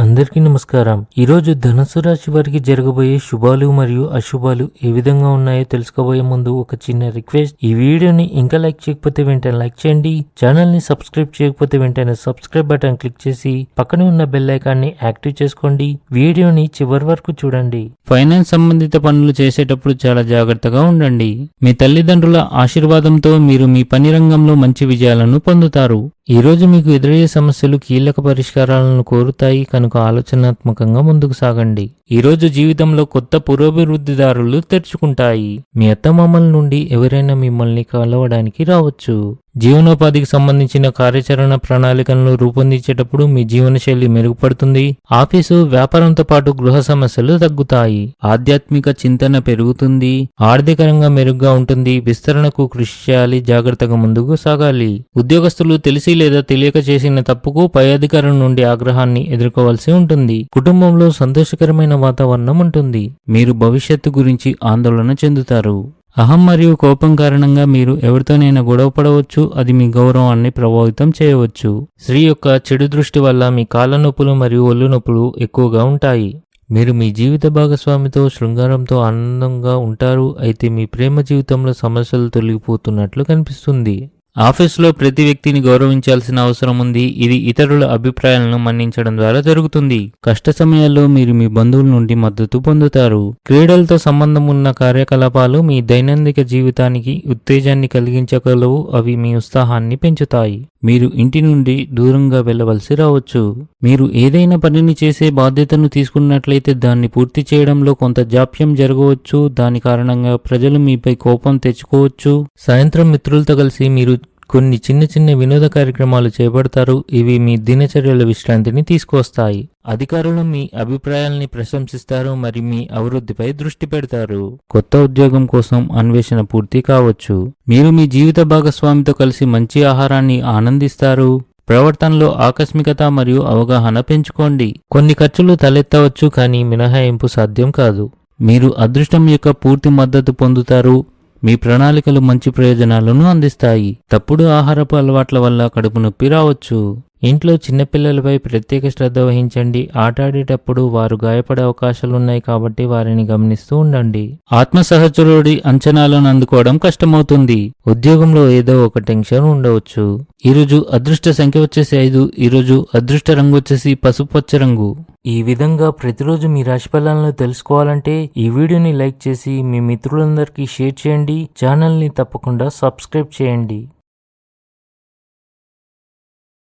అందరికీ నమస్కారం. ఈరోజు ధనుసు రాశి వారికి జరగబోయే శుభాలు మరియు అశుభాలు ఏ విధంగా ఉన్నాయో తెలుసుకోబోయే ముందు ఒక చిన్న రిక్వెస్ట్. ఈ వీడియోని ఇంకా లైక్ చేయకపోతే వెంటనే లైక్ చేయండి. ఛానల్ని సబ్స్క్రైబ్ చేయకపోతే వెంటనే సబ్స్క్రైబ్ బటన్ క్లిక్ చేసి పక్కనే ఉన్న బెల్ యాక్టివ్ చేసుకోండి. వీడియోని చివరి వరకు చూడండి. ఫైనాన్స్ సంబంధిత పనులు చేసేటప్పుడు చాలా జాగ్రత్తగా ఉండండి. మీ తల్లిదండ్రుల ఆశీర్వాదంతో మీరు మీ పని రంగంలో మంచి విజయాలను పొందుతారు. ఈరోజు మీకు ఎదురయ్యే సమస్యలు కీలక పరిష్కారాలను కోరుతాయి. కనుక ఆలోచనాత్మకంగా ముందుకు సాగండి. ఈ రోజు జీవితంలో కొత్త పురోభివృద్ధిదారులు తెరుచుకుంటాయి. మీ అత్తమామల నుండి ఎవరైనా మిమ్మల్ని కలవడానికి రావచ్చు. జీవనోపాధికి సంబంధించిన కార్యాచరణ ప్రణాళికలను రూపొందించేటప్పుడు మీ జీవనశైలి మెరుగుపడుతుంది. ఆఫీసు వ్యాపారంతో పాటు గృహ సమస్యలు తగ్గుతాయి. ఆధ్యాత్మిక చింతన పెరుగుతుంది. ఆర్థికరంగా మెరుగ్గా ఉంటుంది. విస్తరణకు కృషి చేయాలి. జాగ్రత్తగా ముందుకు సాగాలి. ఉద్యోగస్తులు తెలిసి లేదా తెలియక చేసిన తప్పుకు పై అధికారుల నుండి ఆగ్రహాన్ని ఎదుర్కోవాల్సి ఉంటుంది. కుటుంబంలో సంతోషకరమైన వాతావరణం ఉంటుంది. మీరు భవిష్యత్తు గురించి ఆందోళన చెందుతారు. అహం మరియు కోపం కారణంగా మీరు ఎవరితోనైనా గొడవపడవచ్చు అది మీ గౌరవాన్ని ప్రభావితం చేయవచ్చు. స్త్రీ యొక్క చెడు దృష్టి వల్ల మీ కాళ్ళ నొప్పులు మరియు ఒళ్ళు నొప్పులు ఎక్కువగా ఉంటాయి. మీరు మీ జీవిత భాగస్వామితో శృంగారంతో ఆనందంగా ఉంటారు అయితే మీ ప్రేమ జీవితంలో సమస్యలు తొలగిపోతున్నట్లు కనిపిస్తుంది. ఆఫీసులో ప్రతి వ్యక్తిని గౌరవించాల్సిన అవసరం ఉంది. ఇది ఇతరుల అభిప్రాయాలను మన్నించడం ద్వారా జరుగుతుంది. కష్ట సమయాల్లో మీరు మీ బంధువుల నుండి మద్దతు పొందుతారు. క్రీడలతో సంబంధం ఉన్న కార్యకలాపాలు మీ దైనందిక జీవితానికి ఉత్తేజాన్ని కలిగించగలవు. అవి మీ ఉత్సాహాన్ని పెంచుతాయి. మీరు ఇంటి నుండి దూరంగా వెళ్ళవలసి రావచ్చు. మీరు ఏదైనా పనిని చేసే బాధ్యతను తీసుకున్నట్లయితే దాన్ని పూర్తి చేయడంలో కొంత జాప్యం జరగవచ్చు. దాని కారణంగా ప్రజలు మీపై కోపం తెచ్చుకోవచ్చు. సాయంత్రం మిత్రులతో కలిసి మీరు కొన్ని చిన్న చిన్న వినోద కార్యక్రమాలు చేపడతారు. ఇవి మీ దినచర్యల విశ్రాంతిని తీసుకొస్తాయి అధికారులు మీ అభిప్రాయాల్ని ప్రశంసిస్తారు మరి మీ అభివృద్ధిపై దృష్టి పెడతారు. కొత్త ఉద్యోగం కోసం అన్వేషణ పూర్తి కావచ్చు. మీరు మీ జీవిత భాగస్వామితో కలిసి మంచి ఆహారాన్ని ఆనందిస్తారు. ప్రవర్తనలో ఆకస్మికత మరియు అవగాహన పెంచుకోండి. కొన్ని ఖర్చులు తలెత్తవచ్చు కానీ మినహాయింపు సాధ్యం కాదు. మీరు అదృష్టం యొక్క పూర్తి మద్దతు పొందుతారు. మీ ప్రణాళికలు మంచి ప్రయోజనాలను అందిస్తాయి. తప్పుడు ఆహారపు అలవాట్ల వల్ల కడుపు నొప్పి రావచ్చు. ఇంట్లో చిన్నపిల్లలపై ప్రత్యేక శ్రద్ధ వహించండి. ఆటాడేటప్పుడు వారు గాయపడే అవకాశాలున్నాయి కాబట్టి వారిని గమనిస్తూ ఉండండి. ఆత్మ సహచరుడి అంచనాలను అందుకోవడం కష్టమవుతుంది. ఉద్యోగంలో ఏదో ఒక టెన్షన్ ఉండవచ్చు. ఈరోజు అదృష్ట సంఖ్య వచ్చేసి ఐదు ఈరోజు అదృష్ట రంగు వచ్చేసి పసుపచ్చ రంగు. ఈ విధంగా ప్రతిరోజు మీ రాశి ఫలాలను తెలుసుకోవాలంటే ఈ వీడియోని లైక్ చేసి మీ మిత్రులందరికీ షేర్ చేయండి. ఛానల్ని తప్పకుండా సబ్స్క్రైబ్ చేయండి.